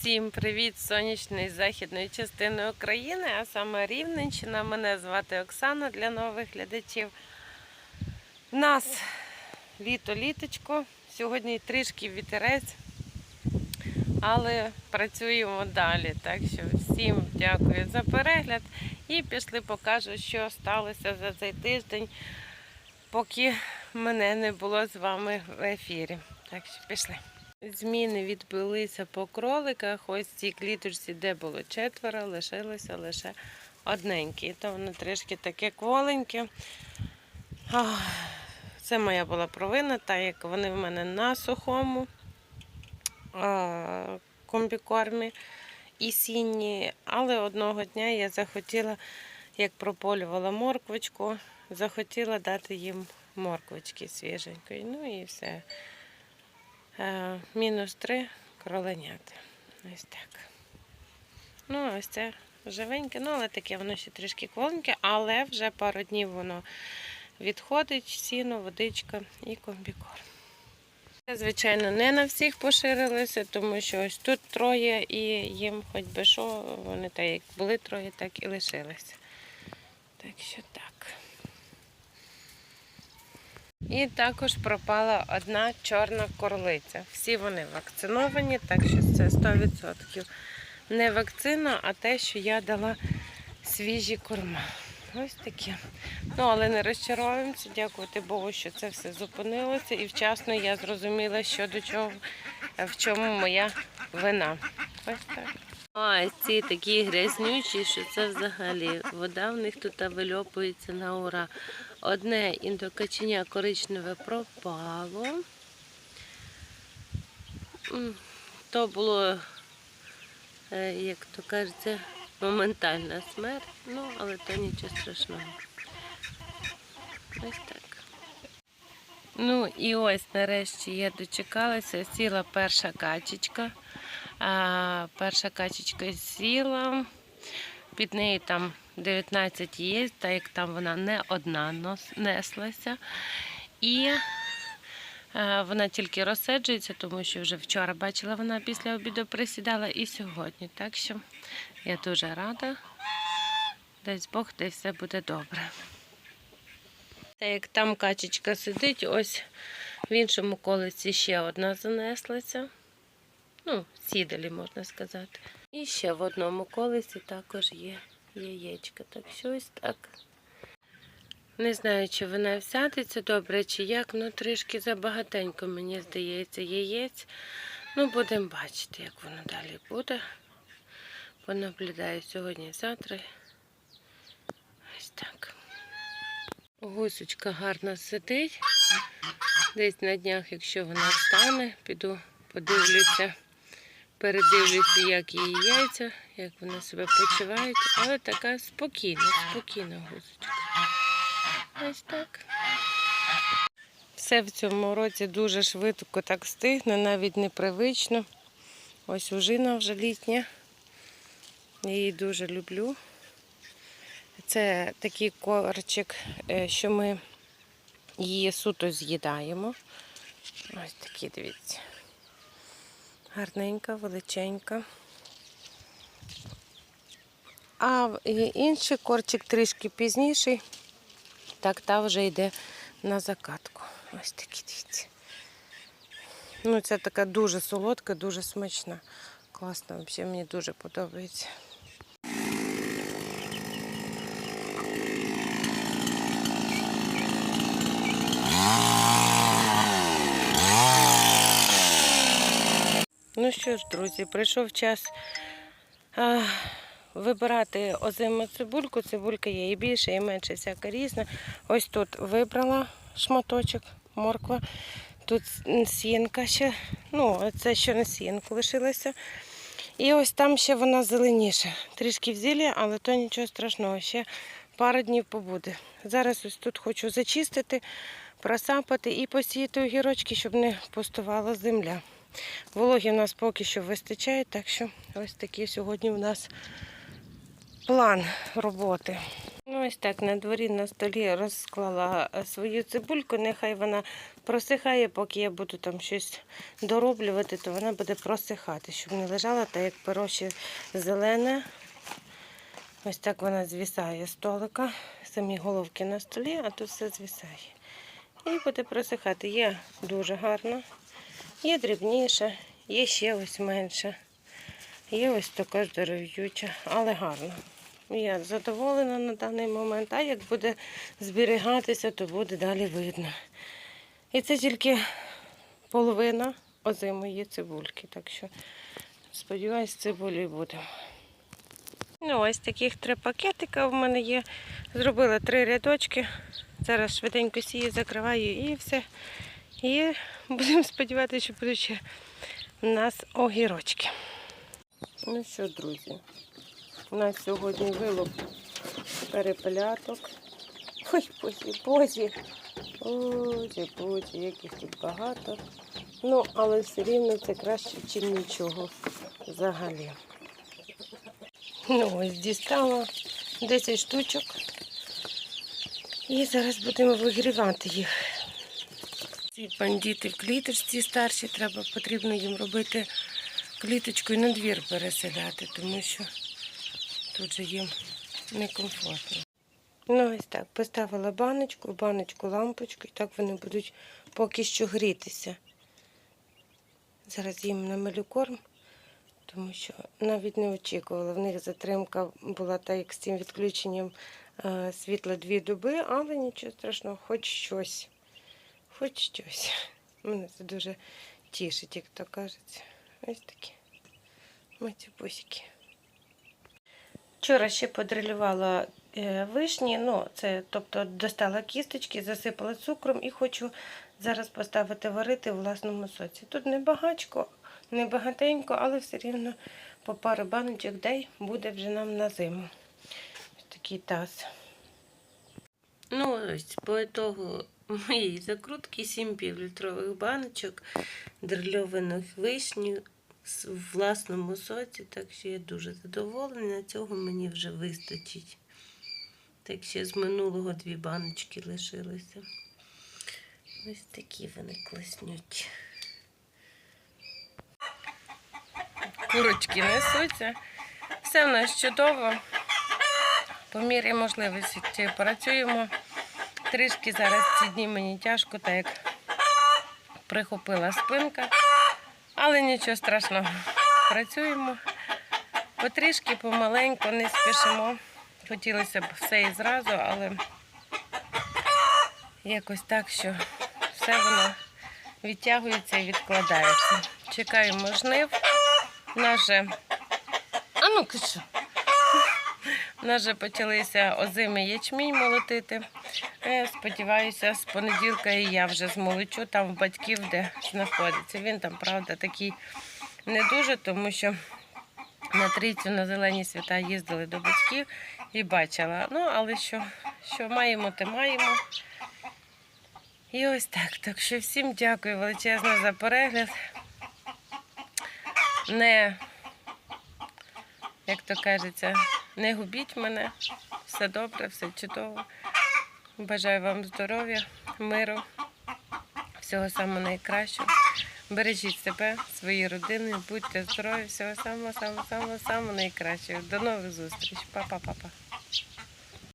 Всім привіт сонячної західної частини України, а саме Рівненщина. Мене звати Оксана для нових глядачів. У нас літо-літочко. Сьогодні трішки вітерець, але працюємо далі. Так що всім дякую за перегляд і пішли покажу, що сталося за цей тиждень, поки мене не було з вами в ефірі. Так що пішли. Зміни відбулися по кроликах. Ось цій кліточці, де було четверо, лишилося лише одненьке. То воно трішки таке кволеньке. Це моя була провина, так як вони в мене на сухому комбікормі і сінні. Але одного дня я захотіла, як прополювала морквочку, захотіла дати їм морквочки свіженької. Ну і все. Е, Мінус три кроленята. Ось так. Ну, ось це живеньке, ну, але таке воно ще трішки кволеньке, але вже пару днів воно відходить, сіно, водичка і комбікорм. Звичайно, не на всіх поширилося, тому що ось тут троє, і їм хоч би що, вони так як були троє, так і лишилися. Так що так. І також пропала одна чорна корлиця. Всі вони вакциновані, так що це 100% не вакцина, а те, що я дала свіжі корма. Ось такі. Ну, але не розчаровуємося. Дякувати Богу, що це все зупинилося. І вчасно я зрозуміла, що до чого, в чому моя вина. Ось так. Ось ці такі грязнючі, що це взагалі. Вода в них тут вильопується на ура. Одне індокаченя коричневе пропало. То було, е, як то кажеться, моментальна смерть, ну, але то нічого страшного. Ось так. Ну і ось нарешті я дочекалася, сіла перша качечка. А, перша качечка сіла, під нею там 19 є, так як там вона не одна нос- неслася. І е, вона тільки розсаджується, тому що вже вчора бачила, вона після обіду присідала і сьогодні. Так що я дуже рада. Дасть Бог, де все буде добре. Та як там качечка сидить, ось в іншому колесі ще одна занеслася. Ну, сідалі, можна сказати. І ще в одному колесі також є яєчка. Так що ось так. Не знаю, чи вона всядеться добре, чи як, ну трішки забагатенько, мені здається, яєць. Ну, будемо бачити, як воно далі буде. Понаблюдаю сьогодні завтра. Ось так. Гусочка гарно сидить. Десь на днях, якщо вона встане, піду подивлюся, передивлюся, як її яйця, як вони себе почувають. Але така спокійна, спокійна гусочка. Ось так. Все в цьому році дуже швидко так стигне, навіть непривично. Ось ужина вже літня. Її дуже люблю. Це такий корчик, е, що ми її суто з'їдаємо. Ось такі, дивіться. Гарненька, величенька. А інший корчик трішки пізніший. Так, та вже йде на закатку. Ось такі дивіться. Ну, це така дуже солодка, дуже смачна. Класна, взагалі мені дуже подобається. Ну що ж, друзі, прийшов час а, вибирати озиму цибульку. Цибулька є і більше, і менше, всяка різна. Ось тут вибрала шматочок, морква. Тут сінка ще, ну, це ще не сінка лишилася. І ось там ще вона зеленіша. Трішки в зілі, але то нічого страшного, ще пару днів побуде. Зараз ось тут хочу зачистити, просапати і посіяти огірочки, щоб не пустувала земля. Вологі в нас поки що вистачає, так що ось такий сьогодні у нас план роботи. Ну, Ось так на дворі на столі розклала е, свою цибульку. Нехай вона просихає, поки я буду там щось дороблювати, то вона буде просихати, щоб не лежала, так як перо ще зелене. Ось так вона звісає столика. Самі головки на столі, а тут все звісає. І буде просихати. Є дуже гарно, є дрібніше, є ще ось менше. Є ось така здоров'юча, але гарно. Я задоволена на даний момент, а як буде зберігатися, то буде далі видно. І це тільки половина ози моєї цибульки. Так що, сподіваюсь, цибулі буде. Ну, ось таких три пакетика в мене є. Зробила три рядочки. Зараз швиденько сію, закриваю і все. І будемо сподіватися, що будуть ще у нас огірочки. Ну що, друзі, у нас сьогодні вилов перепеляток. Ой, бозі, бозі. Бозі, бозі, яких тут багато. Ну, але все рівно це краще, ніж нічого взагалі. Ну, ось дістала 10 штучок. І зараз будемо вигрівати їх. Ці бандити в кліточці старші, треба потрібно їм робити кліточку і на двір переселяти, тому що тут же їм некомфортно. Ну, ось так, поставила баночку, баночку лампочку, і так вони будуть поки що грітися. Зараз їм намалю корм, тому що навіть не очікувала. В них затримка була так, як з цим відключенням е, світла дві доби, але нічого страшного, хоч щось. Хоч щось. Мене це дуже тішить, як то кажеться. Ось такі матюбусики. Вчора ще подрилювала е, вишні, ну, це, тобто достала кісточки, засипала цукром і хочу зараз поставити варити в власному соці. Тут не багачко, не багатенько, але все рівно по пару баночок дай буде вже нам на зиму. Ось такий таз. Ну, ось по ітогу моєї закрутки 7 півлітрових баночок дрильованих вишні в власному соці, так що я дуже задоволена. Цього мені вже вистачить. Так ще з минулого дві баночки лишилися. Ось такі вони класнючі. Курочки несуться. Все в нас чудово. По мірі можливості працюємо. Трішки зараз ці дні мені тяжко, так як прихопила спинка. Але нічого страшного. Працюємо потрішки, помаленьку, не спішимо. Хотілося б все і зразу, але якось так, що все воно відтягується і відкладається. Чекаємо жнив. Наже. А ну що? У нас вже почалися озимий ячмінь молотити. Я сподіваюся, з понеділка і я вже змолочу там в батьків, де знаходиться. Він там, правда, такий не дуже, тому що на трійцю на зелені свята їздили до батьків і бачила. Ну, але що, що маємо, те маємо. І ось так. Так що всім дякую величезно за перегляд. Не, як то кажеться, не губіть мене. Все добре, все чудово. Бажаю вам здоров'я, миру, всього самого найкращого. Бережіть себе, свої родини, будьте здорові, всього самого самого самого самого найкращого. До нових зустрічей. Па-па-па-па.